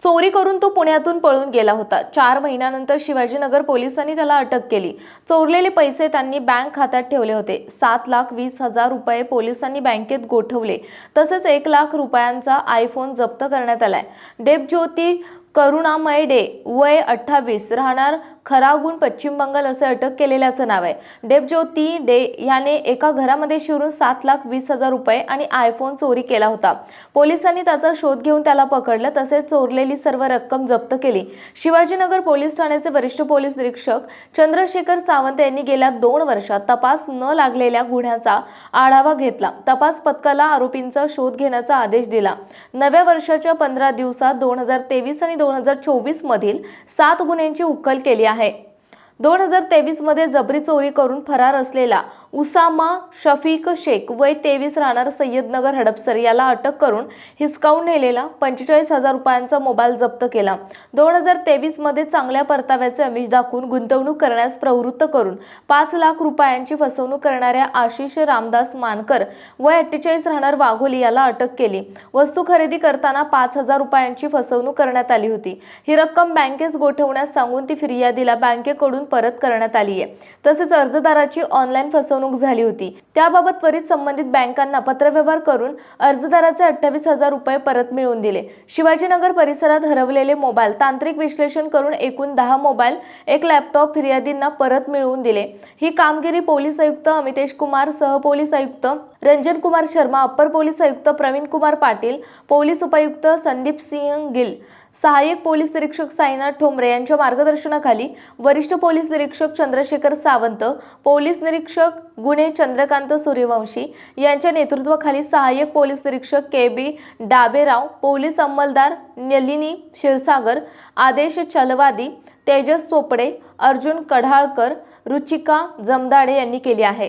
चोरी करून तो पुण्यातून पळून गेला होता. चार महिन्यानंतर शिवाजीनगर पोलिसांनी त्याला अटक केली. चोरलेले पैसे त्यांनी बँक खात्यात ठेवले होते. सात लाख वीस हजार रुपये पोलिसांनी बँकेत गोठवले. तसेच एक लाख रुपयांचा आयफोन जप्त करण्यात आलाय. डेबज्योती करुणामय डे वय अठ्ठावीस राहणार खरागुण पश्चिम बंगाल असे अटक केलेल्याचं नाव आहे. डेबज्योती डे याने एका घरामध्ये शिरून सात लाख वीस हजार रुपये आणि आयफोन चोरी केला होता. पोलिसांनी त्याचा शोध घेऊन त्याला पकडलं तसेच चोरलेली सर्व रक्कम जप्त केली. शिवाजीनगर पोलीस ठाण्याचे वरिष्ठ पोलीस निरीक्षक चंद्रशेखर सावंत यांनी गेल्या दोन वर्षात तपास न लागलेल्या गुन्ह्याचा आढावा घेतला. तपास पथकाला आरोपींचा शोध घेण्याचा आदेश दिला. नव्या वर्षाच्या पंधरा दिवसात दोन हजार तेवीस आणि दोन हजार चोवीस मधील सात गुन्ह्यांची उकल केली आहे. है दोन हजार तेवीसमध्ये जबरी चोरी करून फरार असलेला उसामा शफीक शेख वय तेवीस राहणार सय्यदनगर हडपसर याला अटक करून हिसकावून नेलेला पंचेचाळीस हजार रुपयांचा मोबाईल जप्त केला. दोन हजार तेवीसमध्ये चांगल्या परताव्याचे अमिष दाखवून गुंतवणूक करण्यास प्रवृत्त करून पाच लाख रुपयांची फसवणूक करणाऱ्या आशिष रामदास मानकर वय अठ्ठेचाळीस राहणार वाघोली याला अटक केली. वस्तू खरेदी करताना पाच हजार रुपयांची फसवणूक करण्यात आली होती. ही रक्कम बँकेस गोठवण्यास सांगून ती फिर्यादीला बँकेकडून परत करण्यात आली आहे तसेच अर्जदाराची ऑनलाईन फसवणूक झाली होती. त्याबाबत त्वरित संबंधित बँकांना पत्रव्यवहार करून अर्जदाराचे अठ्ठावीस हजार रुपये परत मिळवून दिले. शिवाजीनगर परिसरात हरवलेले मोबाईल तांत्रिक विश्लेषण करून एकूण दहा मोबाईल एक लॅपटॉप फिर्यादींना परत मिळवून दिले. ही कामगिरी पोलीस आयुक्त अमितेश कुमार सहपोलीस आयुक्त रंजन कुमार शर्मा अप्पर पोलीस आयुक्त प्रवीण कुमार पाटील पोलीस उपायुक्त संदीप सिंह गिल सहाय्यक पोलीस निरीक्षक साईनाथ ठोंबरे यांच्या मार्गदर्शनाखाली वरिष्ठ पोलीस निरीक्षक चंद्रशेखर सावंत पोलीस निरीक्षक गुन्हे चंद्रकांत सूर्यवंशी यांच्या नेतृत्वाखाली सहाय्यक पोलीस निरीक्षक के बी डाबेराव पोलीस अंमलदार नलिनी क्षीरसागर आदेश चलवादी तेजस चोपडे अर्जुन कढाळकर रुचिका जमदाडे यांनी केली आहे.